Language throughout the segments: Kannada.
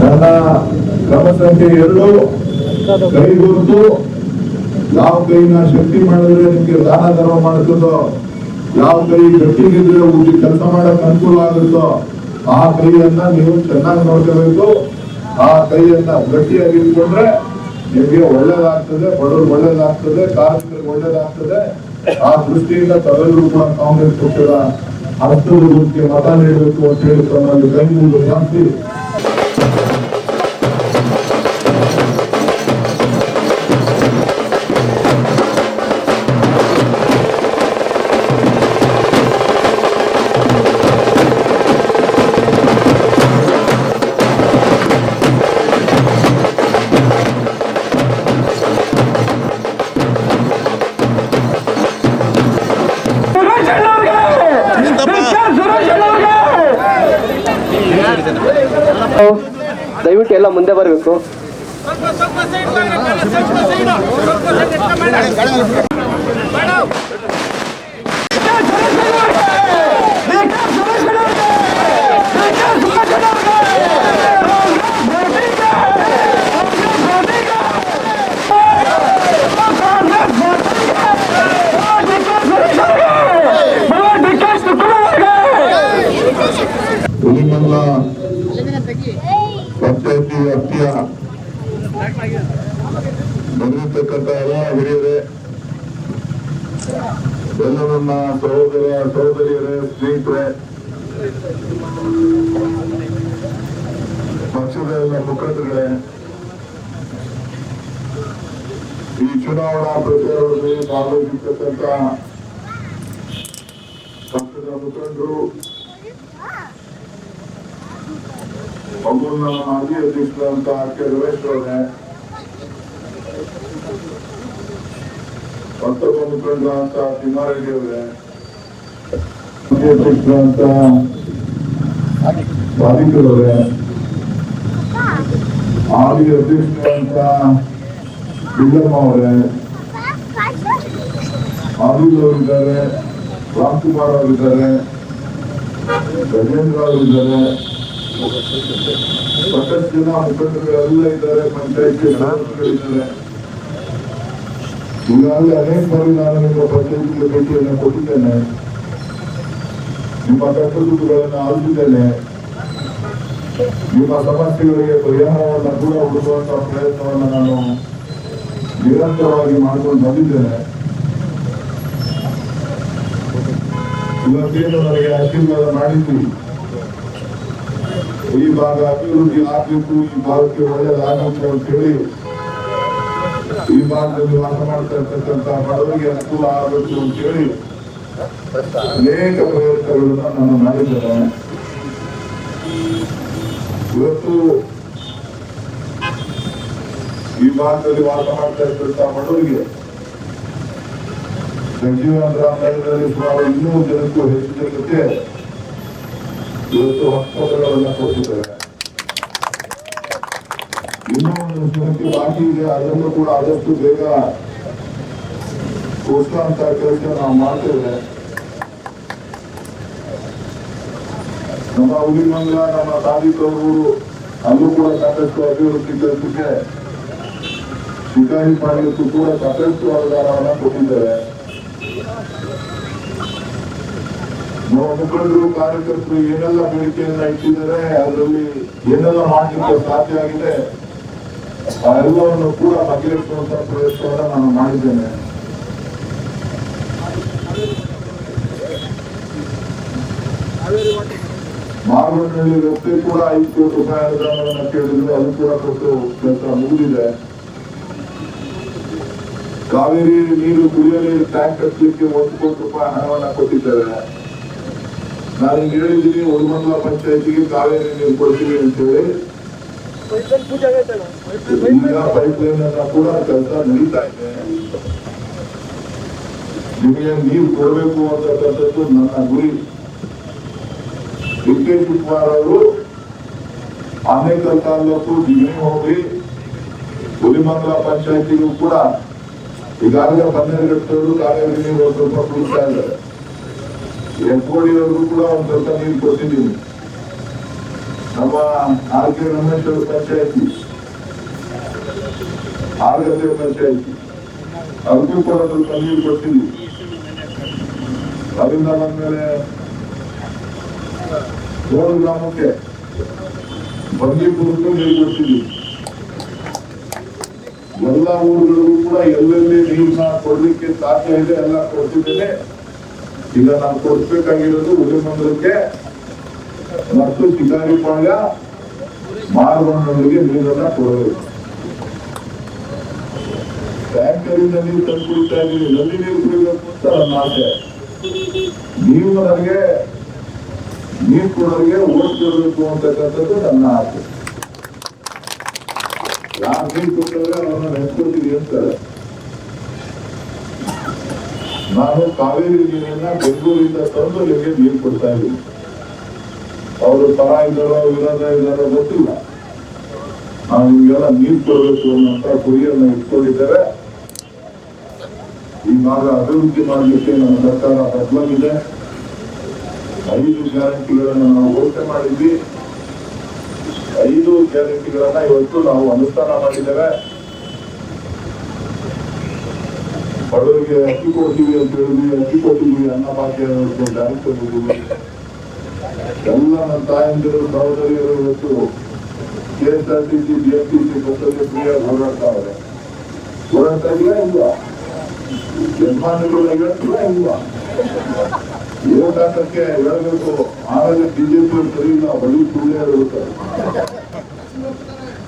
ನನ್ನ ಕ್ರಮ ಸಂಖ್ಯೆ ಎರಡು ಕೈ ಗುರುತು ಯಾವ ಕೈನ ಶಕ್ತಿ ಮಾಡಿದ್ರೆ ನಿಮ್ಗೆ ದಾನ ಧರ್ಮ ಮಾಡ್ತದೋ ಯಾವ ಕೈ ಗಟ್ಟಿಗಿದ್ರೆ ಉದ್ದಿ ಕೆಲಸ ಮಾಡಕ್ ಅನುಕೂಲ ಆಗುತ್ತೋ, ಆ ಕೈಯನ್ನ ನೀವು ಚೆನ್ನಾಗಿ ನೋಡ್ಕೋಬೇಕು. ಆ ಕೈಯನ್ನ ಗಟ್ಟಿಯಾಗಿ ಇಟ್ಕೊಂಡ್ರೆ ನಿಮ್ಗೆ ಒಳ್ಳೇದಾಗ್ತದೆ ಬಡವ್ರಿಗೆ ಒಳ್ಳೇದಾಗ್ತದೆ ಕಾರ್ಮಿಕರಿಗೆ ಒಳ್ಳೇದಾಗ್ತದೆ. ಆ ದೃಷ್ಟಿಯಿಂದ ತಾವೆಲ್ಲರೂ ಕೂಡ ಕಾಂಗ್ರೆಸ್ ಪಕ್ಷದ ಹಸ್ತದ ಗುರುತಿಗೆ ಮತ ನೀಡಬೇಕು ಅಂತ ಹೇಳಿ ತಮ್ಮಲ್ಲಿ ಕೈ ಮುಗಿದು ಶಾಂತಿ ಮುಂದೆ ಬರಬೇಕು ಮಿಸ್ಟರ್ ಸುರೇಶ್ ಅಣ್ಣವ್ರಿಗೆ! ಮಿಸ್ಟರ್ ಸುರೇಶ್ ಅಣ್ಣವ್ರಿಗೆ! ಮಿಸ್ಟರ್ ಸುರೇಶ್ ಅಣ್ಣವ್ರಿಗೆ! ಕಾಂಗ್ರೆಸ್ ಪಾರ್ಟಿಗೆ! ಮಿಸ್ಟರ್ ಸುರೇಶ್ ಅವ್ರಿಗೆ! ಡಿ ಕೆ ಶಿವಕುಮಾರ್ ಅವ್ರಿಗೆ! ಹುಲಿಮಲ್ಲ ಪಂಚಾಯತಿ ವ್ಯಾಪ್ತಿಯ ಬಂದಿರತಕ್ಕಂತ ಎಲ್ಲ ಹಿರಿಯರೇ ಎಲ್ಲ ನನ್ನ ಸಹೋದರ ಸಹೋದರಿಯರೇ ಸ್ನೇಹಿತರೆ ಪಕ್ಷದ ಎಲ್ಲ ಮುಖಂಡಗಳೇ ಈ ಚುನಾವಣಾ ಪ್ರಚಾರದಲ್ಲಿ ಭಾಗವಹಿಸತಕ್ಕಂತ ಪಕ್ಷದ ಮುಖಂಡರು ಒಬ್ಬರು ನಮ್ಮ ಮಾಜಿ ಅಧ್ಯಕ್ಷರಾದಂತ ಆರ್ ಕೆ ರಮೇಶ್ ಅವರೇ ಮತ್ತೊಬ್ಬ ಮುಖಂಡರಾದಂತ ತಿಮ್ಮಾರೆಡ್ಡಿ ಅವರೇ ಮಾಜಿ ಅಧ್ಯಕ್ಷರಾದಂತ ಬಾಲಿಕರ್ ಅವರೇ ಹಾಲಿ ಅಧ್ಯಕ್ಷರಾದಂತ ಬಿಲ್ಲಮ್ಮ ಅವರೇ ಆದಿಲ್ ಅವರಿದ್ದಾರೆ, ರಾಮ್ಕುಮಾರ್ ಅವರಿದ್ದಾರೆ, ಗಜೇಂದ್ರ ಅವರಿದ್ದಾರೆ, ಸಾಕಷ್ಟು ಜನ ಮುಖಂಡರುಗಳೆಲ್ಲ ಇದ್ದಾರೆ, ಪಂಚಾಯತ್ ಸದಸ್ಯರಿದ್ದಾರೆ. ಈಗಾಗಲೇ ಅನೇಕ ಬಾರಿ ನಾನು ನಿಮ್ಮ ಪಂಚಾಯತ್ಗೆ ಭೇಟಿಯನ್ನು ಕೊಟ್ಟಿದ್ದೇನೆ. ನಿಮ್ಮ ಕಷ್ಟದುಗಳನ್ನು ಆಲಿಸಿದ್ದೇನೆ ನಿಮ್ಮ ಸಮಸ್ಯೆಗಳಿಗೆ ಪರಿಹಾರವನ್ನು ಕೂಡ ಹುಡುಕುವಂತಹ ಪ್ರಯತ್ನವನ್ನು ನಾನು ನಿರಂತರವಾಗಿ ಮಾಡಿಕೊಂಡು ಬಂದಿದ್ದೇನೆ. ಇವತ್ತೇನು ನನಗೆ ಆಶೀರ್ವಾದ ಮಾಡಿದ್ವಿ ಈ ಭಾಗ ಅಭಿವೃದ್ಧಿ ಆಗಬೇಕು, ಈ ಭಾಗಕ್ಕೆ ಒಳ್ಳೆಯದಾಗಬೇಕು ಅಂತ ಹೇಳಿ ಈ ಭಾಗದಲ್ಲಿ ವಾಸ ಮಾಡ್ತಾ ಇರ್ತಕ್ಕಂಥ ಬಡವರಿಗೆ ಅನುಕೂಲ ಆಗಬೇಕು ಅಂತ ಹೇಳಿ ಅನೇಕ ಪ್ರಯತ್ನಗಳನ್ನ ನಾನು ಮಾಡಿದ್ದೇನೆ. ಇವತ್ತು ಈ ಭಾಗದಲ್ಲಿ ವಾಸ ಮಾಡ್ತಾ ಇರ್ತಕ್ಕಂಥ ಬಡವರಿಗೆ ಜಗಜೀವನರಾಮನಗರದಲ್ಲಿ ಸುಮಾರು ಇನ್ನೂರು ಜನಕ್ಕೂ ಹೆಚ್ಚು ಇವತ್ತು ಹಸ್ತಗಳನ್ನು ಕೊಟ್ಟಿದ್ದಾರೆ. ಇನ್ನೂ ಒಂದು ಜನಕ್ಕೆ ಬಾಕಿ ಇದೆ. ಅದನ್ನು ಕೂಡ ಆದಷ್ಟು ಬೇಗ ಕೊಡಿಸುವಂತ ಕೆಲಸ ನಾವು ಮಾಡ್ತೇವೆ. ನಮ್ಮ ಹುಲಿಮಂಗಲ, ನಮ್ಮ ಸಾಧಿಕವರು ಅಲ್ಲೂ ಕೂಡ ಸಾಕಷ್ಟು ಅಭಿವೃದ್ಧಿ ಕೆಲಸಕ್ಕೆ ಶಿಕಾರಿ ಮಾಡಲಿಕ್ಕೂ ಕೂಡ ಸಾಕಷ್ಟು ಅನುದಾನವನ್ನು ಕೊಟ್ಟಿದ್ದಾರೆ. ನಮ್ಮ ಮುಖಂಡರು, ಕಾರ್ಯಕರ್ತರು ಏನೆಲ್ಲ ಬೇಡಿಕೆಯನ್ನ ಇಟ್ಟಿದ್ದಾರೆ, ಅದರಲ್ಲಿ ಏನೆಲ್ಲ ಮಾಡಲಿಕ್ಕೆ ಸಾಧ್ಯ ಆಗಿದೆ, ಆ ಎಲ್ಲವನ್ನು ಕೂಡ ಬಗೆಹರಿಸುವಂತ ಪ್ರಯತ್ನವನ್ನು ನಾನು ಮಾಡಿದ್ದೇನೆ. ಮಾರ್ಗದಲ್ಲಿ ರಸ್ತೆ ಕೂಡ ಐದು ಕೋಟಿ ರೂಪಾಯಿ ಅನುದಾನವನ್ನು ಕೇಳಿದ್ರು ಅದು ಕೂಡ ಕೊಟ್ಟು ಕೆಲಸ ಮುಗಿದಿದೆ. ಕಾವೇರಿ ನೀರು ಕುಡಿಯೋ ಟ್ಯಾಂಕ್ ಕಟ್ಟಲಿಕ್ಕೆ ಒಂದು ಕೋಟಿ ರೂಪಾಯಿ ಹಣವನ್ನ ಕೊಟ್ಟಿದ್ದಾರೆ. ನಾನು ಹೇಳಿದ್ದೀನಿ ಉಲ್ಮಂಗ್ಲ ಪಂಚಾಯತಿಗೆ ಕಾವೇರಿ ನೀರು ಕೊಡ್ತೀವಿ ಅಂತ ಹೇಳಿ ಈಗ ಪೈಪ್ ಲೈನ್ ಅನ್ನ ಕೂಡ ಕೆಲಸ ನಡೀತಾ ಇದೆ. ನಿಮಗೆ ನೀರು ಕೊಡಬೇಕು ಅಂತಕ್ಕಂಥದ್ದು ನನ್ನ ಗುರಿ. ಕೆ ಶಿವಕುಮಾರ್ ಅವರು ಅನೇಕ ತಾಲೂಕು ದಿಗ್ನಿ ಹೋಗಿ ಹುಲಿಮಂಗಲ ಪಂಚಾಯತಿಗೂ ಕೂಡ ಈಗಾಗಲೇ ಬನ್ನೇರುಘಟ್ಟವರು ಕಾವೇರಿ ನೀರು ಒಂದು ಸ್ವಲ್ಪ ಕುಡಿಸ್ತಾ ಇದ್ದಾರೆ. ಎನ್ಕೋಡಿ ಅವರು ಕೂಡ ಒಂದು ಸ್ವಲ್ಪ ನೀರು ಕೊಟ್ಟಿದ್ದೀನಿ ನಮ್ಮ ಆರ್ ಕೆ ರಮೇಶ್ವರ ಪಂಚಾಯತಿ ಆರ್ಗದೆ ಪಂಚಾಯತಿ ಅದಕ್ಕೂ ಕೂಡ ಸ್ವಲ್ಪ ನೀರು ಕೊಡ್ತೀವಿ ಅದರಿಂದ ಬಂದ್ಮೇಲೆ ಗೋಡು ಗ್ರಾಮಕ್ಕೆ ಬಂದೀಪುರಕ್ಕೂ ನೀರು ಕೊಡ್ತೀವಿ ಎಲ್ಲ ಊರುಗಳಿಗೂ ಕೂಡ ಎಲ್ಲೆಲ್ಲಿ ನೀರನ್ನ ಕೊಡ್ಲಿಕ್ಕೆ ಸಾಧ್ಯ ಇದೆ ಎಲ್ಲ ಕೊಡ್ತಿದ್ದೇನೆ. ಈಗ ನಾನು ಕೊಡ್ಬೇಕಾಗಿರೋದು ಉಳಿಮಂಗಲಕ್ಕೆ ಮತ್ತು ಶಿಕಾರಿಪಾಳ್ಯ ಮಾರಗೊಂಡವರಿಗೆ ನೀರನ್ನ ಕೊಡಬೇಕು. ಟ್ಯಾಂಕರಿಂದ ನೀರು ತಂದು ಕುಡಿತಾ ಇದ್ದೀನಿ. ನಲ್ಲಿ ನೀರು ಕುಡಿಬೇಕು ಅಂತ ನನ್ನ ಆಸೆ. ನೀವು ನನಗೆ ನೀರು ಕೊಡೋರಿಗೆ ಓಟ್ ಕೊಡಬೇಕು ಅಂತಕ್ಕಂಥದ್ದು ನನ್ನ ಆಸೆ. ಯಾರು ನೀರು ಕೊಟ್ಟರೆ ಅವ್ರನ್ನ ಅಂತಾರೆ ನಾನು ಕಾವೇರಿ ನೀರನ್ನ ಬೆಂಗಳೂರಿಂದ ತಂದು ನಿಮಗೆ ನೀರು ಕೊಡ್ತಾ ಇದ್ದೀನಿ. ಅವರು ಪರ ಇದ್ದಾರೋ ವಿರೋಧ ಇದ್ದಾರೋ ಗೊತ್ತಿಲ್ಲ. ನಾವು ನಿಮಗೆಲ್ಲ ನೀರು ಕೊಡಬೇಕು ಅನ್ನೋಂತ ಗುರಿಯನ್ನ ಇಟ್ಕೊಂಡಿದ್ದಾರೆ. ಈ ಭಾಗ ಅಭಿವೃದ್ಧಿ ಮಾಡಲಿಕ್ಕೆ ನಮ್ಮ ಸರ್ಕಾರ ಬದಲಾಗಿದೆ ಐದು ಗ್ಯಾರಂಟಿಗಳನ್ನು ನಾವು ಘೋಷಣೆ ಮಾಡಿದ್ವಿ. ಐದು ಗ್ಯಾರಂಟಿಗಳನ್ನ ಇವತ್ತು ನಾವು ಅನುಷ್ಠಾನ ಮಾಡಿದ್ದೇವೆ. ಬಡವರಿಗೆ ಅಕ್ಕಿ ಕೊಡ್ತೀವಿ ಅಂತ ಹೇಳಿದ್ವಿ. ಅಕ್ಕಿ ಕೊಟ್ಟಿದ್ವಿ ಅನ್ನ ಭಾಗ್ಯ ಗ್ಯಾರಂಟಿ ಎಲ್ಲ ನನ್ನ ತಾಯಂದಿರು, ಸಹೋದರಿಯರು ಇವತ್ತು K S R T C B S T C ಬಸ್ಸಲ್ಲಿ ಹೋರಾಡ್ತಾ ಇದೆ ಹೋರಾಡ್ತಾ ಇಲ್ಲ ಇವತ್ತು ಹಾಕಕ್ಕೆ ಹೇಳಬೇಕು ಆಮೇಲೆ ಬಿಜೆಪಿ ಸರಿ ಸರಿಯಿಲ್ಲ ಬರೀ ಸುಳ್ಳು ಹೇಳ್ತಾರೆ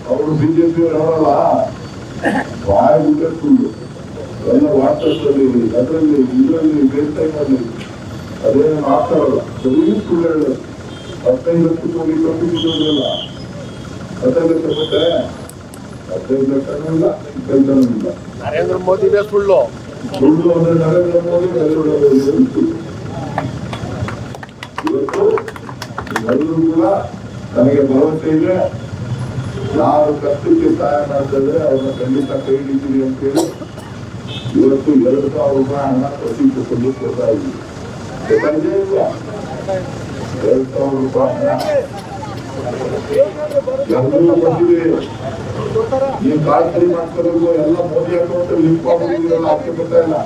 ಅವರು ಬಿಜೆಪಿ ಅವರಲ್ಲ ಬಾಯಿ ಬಿಟ್ಟರೆ ಸುಳ್ಳು. ಎಲ್ಲ ವಾಟ್ಸಪ್ ಅಲ್ಲಿ ಅದರಲ್ಲಿ ಇದರಲ್ಲಿ ಬೇಸ್ ಟೈಮ್ ಅಲ್ಲಿ ಅದೇನು ಮಾತಾಡಲ್ಲ ಸರಿ ಸುಳ್ಳು ಹೇಳೋದು. ಹತ್ತೈದು ಲಕ್ಷ ಹೋಗಿ ಕಂಪಿಸಿದ್ರಲ್ಲ ಹತ್ತೈದು ಲಕ್ಷ ಕೊಟ್ಟೆ ಹತ್ತೈದು ಲಕ್ಷನೂ ಇಲ್ಲ ಇಪ್ಪತ್ತೈದನೂ ಇಲ್ಲ. ನರೇಂದ್ರ ಮೋದಿನೇ ಸುಳ್ಳು. ಸುಳ್ಳು ಅಂದ್ರೆ ನರೇಂದ್ರ ಮೋದಿ ನರೇಂದ್ರ ಮೋದಿ ಸುಳ್ಳು. ಇವತ್ತು ಎಲ್ಲರೂ ಕೂಡ ನಮಗೆ ಭರವಸೆ ಇದೆ ಯಾರು ಕಷ್ಟಕ್ಕೆ ಸಹಾಯ ಮಾಡ್ತಾರೆ ಅವ್ರನ್ನ ಖಂಡಿತ ಕೈ ಹಿಡಿತೀವಿ ಅಂತೇಳಿ ಇವತ್ತು ಎರಡು ಸಾವಿರ ರೂಪಾಯಿ ಹಣ ಪ್ರತಿ ಕುಟುಂಬ ಕೊಡ್ತಾ ಇದ್ದೀವಿ? ಎರಡು ಸಾವಿರ ರೂಪಾಯಿ ಹಣ. ಎಲ್ಲರೂ ಬಂದಿದೆ ಈ ಕಾರ್ಡ್ ಸರಿ ಮಾಡ್ಕೋಬೇಕು ಎಲ್ಲ ಮೋದಿ ಅಕೌಂಟ್ ಲಿಂಕ್ ಮಾಡೋದಿಲ್ಲ ಅದಕ್ಕೆ ಇಲ್ಲ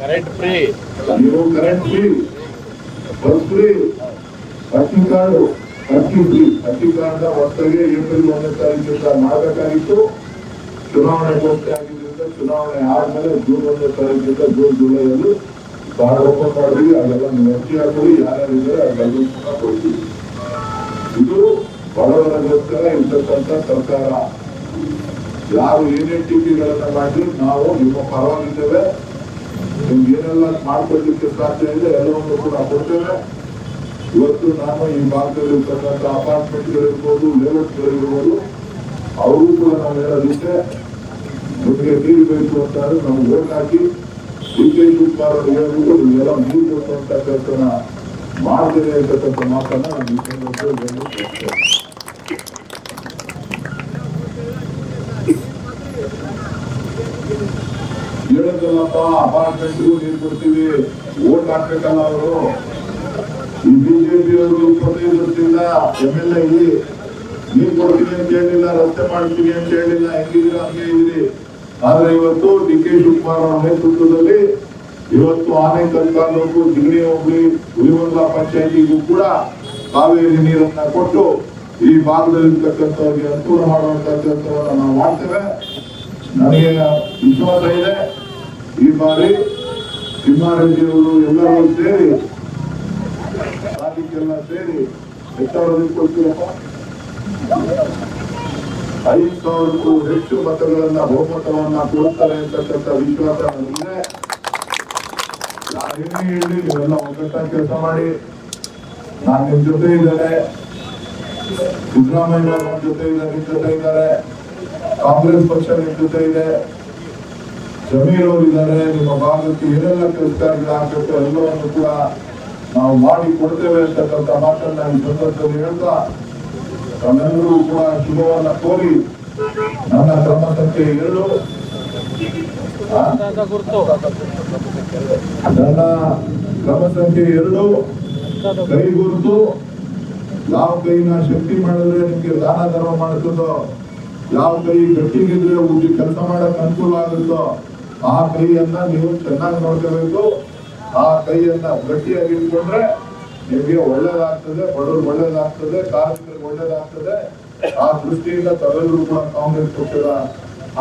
ಕರೆಂಟ್ ಫ್ರೀ ನೀವು ಕರೆಂಟ್ ಫ್ರೀ ಫ್ರೀ ಅಕ್ಕಿ ಕಾಳು ಅಕ್ಕಿ ಬಿ ಅಕ್ಕಿ ಕಾರ್ಡ್ ಒಟ್ಟಿಗೆ ಏಪ್ರಿಲ್ ಒಂದನೇ ತಾರೀಕಿಂದ ಮಾಡಬೇಕಾಗಿತ್ತು. ಚುನಾವಣೆ ಘೋಷಣೆ ಆಗಿದ್ದರಿಂದ ಚುನಾವಣೆ ಆದ್ಮೇಲೆ ಜೂನ್ ಒಂದನೇ ತಾರೀಕಿಂದ ಜೂನ್ ಜುಲೈಯಲ್ಲಿ ಕಾರ್ಡ್ ಓಪನ್ ಮಾಡಿದ್ವಿ ಅದೆಲ್ಲ ಅರ್ಜಿ ಹಾಕೊಳ್ಳಿ ಯಾರ್ಯಾರು ಇದ್ದಾರೆ ಕೂಡ ಕೊಡ್ತೀವಿ. ಇದು ಬಡವರಿಗೋಸ್ಕರ ಇರ್ತಕ್ಕಂಥ ಸರ್ಕಾರ. ಯಾರು ಏನೇ ಟೀಕೆಗಳನ್ನ ಮಾಡಿ ನಾವು ನಿಮ್ಮ ಪರವಾಗಿದ್ದೇವೆ. ನಿಮ್ಗೆ ಏನೆಲ್ಲ ಮಾಡ್ಕೊಳ್ಲಿಕ್ಕೆ ಸಾಧ್ಯ ಇದೆ ಎಲ್ಲವನ್ನು ಕೂಡ ಕೊಡ್ತೇವೆ ಇವತ್ತು ನಾನು ಈ ಭಾಗದಲ್ಲಿ ಇರ್ತಕ್ಕಂಥ ಅಪಾರ್ಟ್ಮೆಂಟ್ಗಳಿರ್ಬೋದು ಲೇಔಟ್ಗಳಿರ್ಬೋದು ಅವರು ಕೂಡ ನಾವು ಹೇಳೋದಿಕ್ಕೆ ನಿಮಗೆ ನೀರು ಬೇಕು ಅಂತಾರೆ ನಮ್ಗೆ ಓಟ್ ಹಾಕಿ ಡಿ ಕೆ ಶಿವಕುಮಾರ್ ನಿಮಗೆಲ್ಲ ನೀರು ಕೊಡುವಂತ ಕೆಲಸನ ಮಾಡ್ತೇನೆ ಅಂತಕ್ಕಂಥ ಮಾತನ್ನ ನಾನು ಈ ಸಂದರ್ಭದಲ್ಲಿ ಹೇಳಿದ್ರಲ್ಲಪ್ಪ ಅಪಾರ್ಟ್ಮೆಂಟ್ಗೂ ನೀರು ಕೊಡ್ತೀವಿ. ಓಟ್ ಹಾಕ್ಬೇಕಲ್ಲ ಅವರು. ಈ ಬಿಜೆಪಿ ಅವರು ಇಪ್ಪತ್ತೈದು ವರ್ಷದಿಂದ ಎಂ ಎಲ್ ಎ ಇಲ್ಲಿ ನೀರು ಕೊಡ್ತೀನಿ ಅಂತ ಹೇಳಿಲ್ಲ, ರಸ್ತೆ ಮಾಡ್ತೀನಿ ಅಂತ ಹೇಳಿಲ್ಲ. ಹೆಂಗಿದ್ದೀರಾ? ಹಂಗೆ ಇದ್ರಿ ಆದ್ರೆ ಇವತ್ತು ಡಿ ಕೆ ಶಿವಕುಮಾರ್ ಅವರ ನೇತೃತ್ವದಲ್ಲಿ ಇವತ್ತು ಆನೆ ತಾಲೂಕು ಜಿಗಣಿ ಹೋಬಳಿ ಹುಲಿವಂಗ್ಲ ಪಂಚಾಯತಿಗೂ ಕೂಡ ಕಾವೇರಿ ನೀರನ್ನ ಕೊಟ್ಟು ಈ ಭಾಗದಲ್ಲಿರ್ತಕ್ಕಂಥವ್ರಿಗೆ ಅನುಕೂಲ ಮಾಡುವಂತ ಕೆಲಸವನ್ನು ನಾವು ಮಾಡ್ತೇವೆ. ನನಗೆ ವಿಶ್ವಾಸ ಇದೆ. ಈ ಬಾರಿ ತಿಮ್ಮಾರೆಡ್ಡಿಯವರು ಎಲ್ಲರೂ ಸೇರಿ ರಾಜಕ್ಕೆಲ್ಲ ಸೇರಿ ಸಾವಿರ ಕೊಡ್ತೀರಪ್ಪ ಐದು ಸಾವಿರಕ್ಕೂ ಹೆಚ್ಚು ಮತಗಳನ್ನ ಬಹುಮತವನ್ನ ಕೊಡ್ತಾರೆ ಅಂತಕ್ಕಂಥ ವಿಶ್ವಾಸ ನನಗಿದೆ ನಾನೇನೇ ಹೇಳಿ ನೀವೆಲ್ಲ ಒಗ್ಗಟ್ಟಾಗಿ ಕೆಲಸ ಮಾಡಿ. ನಾನು ನಿಮ್ ಜೊತೆ ಇದ್ದಾರೆ ಸಿದ್ದರಾಮಯ್ಯ ಜೊತೆ ಇದ್ದಾರೆ, ನಿಮ್ ಜೊತೆ ಇದ್ದಾರೆ. ಕಾಂಗ್ರೆಸ್ ಪಕ್ಷ ನಿಮ್ ಜೊತೆ ಇದೆ. ಅವರು ಇದ್ದಾರೆ ನಿಮ್ಮ ಭಾಗಕ್ಕೆ ಏನೆಲ್ಲ ಅಂತ ಎಲ್ಲವನ್ನು ಕೂಡ ನಾವು ಮಾಡಿ ಕೊಡ್ತೇವೆ ಅಂತಕ್ಕಂಥ ಮಾತನ್ನ ಈ ಸಂದರ್ಭದಲ್ಲಿ ಹೇಳ್ತಾ ತಮ್ಮೆಲ್ಲರೂ ಕೂಡ ಶುಭವನ್ನ ಕೋರಿ, ನನ್ನ ಕ್ರಮ ಸಂಖ್ಯೆ ಎರಡು? ನನ್ನ ಕ್ರಮ ಸಂಖ್ಯೆ ಎರಡು. ಕೈ ಗುರುತು. ಯಾವ ಕೈನ ಶಕ್ತಿ ಮಾಡಿದ್ರೆ ನಿಮಗೆ ದಾನ ಧರ್ಮ ಮಾಡ್ತದೋ, ಯಾವ ಕೈ ಗಟ್ಟಿಗಿದ್ರೆ ಕೆಲಸ ಮಾಡಕ್ ಅನುಕೂಲ ಆಗುತ್ತೋ ಆ ಕೈಯನ್ನ ನೀವು ಚೆನ್ನಾಗಿ ನೋಡ್ಕೋಬೇಕು. ಆ ಕೈಯನ್ನ ಗಟ್ಟಿಯಾಗಿ ಇಟ್ಕೊಂಡ್ರೆ ನಿಮಗೆ ಒಳ್ಳೇದಾಗ್ತದೆ ಬಡವ್ರಿಗೆ ಒಳ್ಳೇದಾಗ್ತದೆ, ಕಾರ್ಮಿಕರಿಗೆ ಒಳ್ಳೇದಾಗ್ತದೆ. ಆ ದೃಷ್ಟಿಯಿಂದ ತಾವೆಲ್ಲರೂ ಕೂಡ ಕಾಂಗ್ರೆಸ್ ಪಕ್ಷದ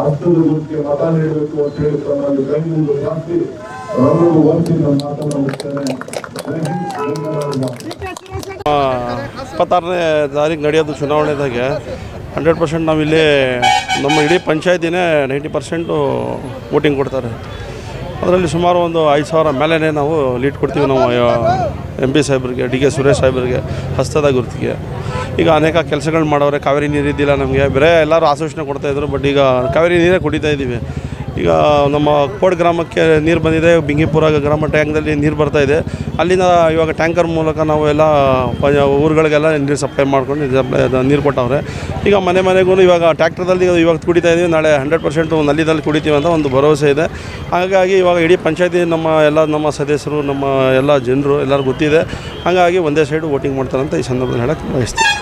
ಅರ್ಥದ ಗುರುತಿಗೆ ಮತ ನೀಡಬೇಕು ಅಂತ ಹೇಳಿ ತಮ್ಮಲ್ಲಿ ಕೈ ಮುಗಿದು ಶಾಂತಿ ಅವರನ್ನು ವಂಚಿ ನನ್ನ ಮಾತನ್ನು ಮುಗಿಸ್ತೇನೆ. ಇಪ್ಪತ್ತಾರನೇ ತಾರೀಕು ನಡೆಯೋದು ಚುನಾವಣೆದಾಗೆ. ಹಂಡ್ರೆಡ್ ಪರ್ಸೆಂಟ್ ನಾವಿಲ್ಲಿ ನಮ್ಮ ಇಡೀ ಪಂಚಾಯತಿನೇ ನೈಂಟಿ ಪರ್ಸೆಂಟು ವೋಟಿಂಗ್ ಕೊಡ್ತಾರೆ. ಅದರಲ್ಲಿ ಸುಮಾರು ಒಂದು ಐದು ಸಾವಿರ ಮೇಲೇ ನಾವು ಲೀಡ್ ಕೊಡ್ತೀವಿ ನಾವು ಎಂ ಪಿ ಸಾಹೇಬ್ರಿಗೆ, ಡಿ ಕೆ ಸುರೇಶ್ ಸಾಹೇಬ್ರಿಗೆ, ಹಸ್ತದ ಗುರುತಿಗೆ. ಈಗ ಅನೇಕ ಕೆಲಸಗಳು ಮಾಡೋರೆ, ಕಾವೇರಿ ನೀರು ಇದ್ದಿಲ್ಲ ನಮಗೆ. ಬೇರೆ ಎಲ್ಲರೂ ಆಶ್ವಾಸನೆ ಕೊಡ್ತಾಯಿದ್ರು ಬಟ್ ಈಗ ಕಾವೇರಿ ನೀರೇ ಕುಡಿತಾ ಇದ್ದೀವಿ. ಈಗ ನಮ್ಮ ಕೋಡ್ ಗ್ರಾಮಕ್ಕೆ ನೀರು ಬಂದಿದೆ, ಬಿಂಗಿಪುರ ಗ್ರಾಮ ಟ್ಯಾಂಕ್ದಲ್ಲಿ ನೀರು ಬರ್ತಾ ಇದೆ. ಅಲ್ಲಿನ ಇವಾಗ ಟ್ಯಾಂಕರ್ ಮೂಲಕ ನಾವು ಎಲ್ಲ ಊರುಗಳಿಗೆಲ್ಲ ನೀರು ಸಪ್ಲೈ ಮಾಡ್ಕೊಂಡು ನೀರು ಕೊಟ್ಟವ್ರೆ. ಈಗ ಮನೆ ಮನೆಗೂ ಇವಾಗ ಟ್ಯಾಕ್ಟರ್ದಲ್ಲಿ ಇವಾಗ ಕುಡಿತಾ ಇದ್ದೀವಿ ನಾಳೆ ಹಂಡ್ರೆಡ್ ಪರ್ಸೆಂಟು ನಲ್ಲಿದಲ್ಲಿ ಕುಡಿತೀವಿ ಅಂತ ಒಂದು ಭರವಸೆ ಇದೆ. ಹಾಗಾಗಿ ಇವಾಗ ಇಡೀ ಪಂಚಾಯತಿ ನಮ್ಮ ಎಲ್ಲ ನಮ್ಮ ಸದಸ್ಯರು, ನಮ್ಮ ಎಲ್ಲ ಜನರು ಎಲ್ಲರೂ ಗೊತ್ತಿದೆ. ಹಾಗಾಗಿ ಒಂದೇ ಸೈಡು ವೋಟಿಂಗ್ ಮಾಡ್ತಾರಂತ ಈ ಸಂದರ್ಭದಲ್ಲಿ ಹೇಳಕ್ಕೆ ಬಯಸ್ತೀನಿ.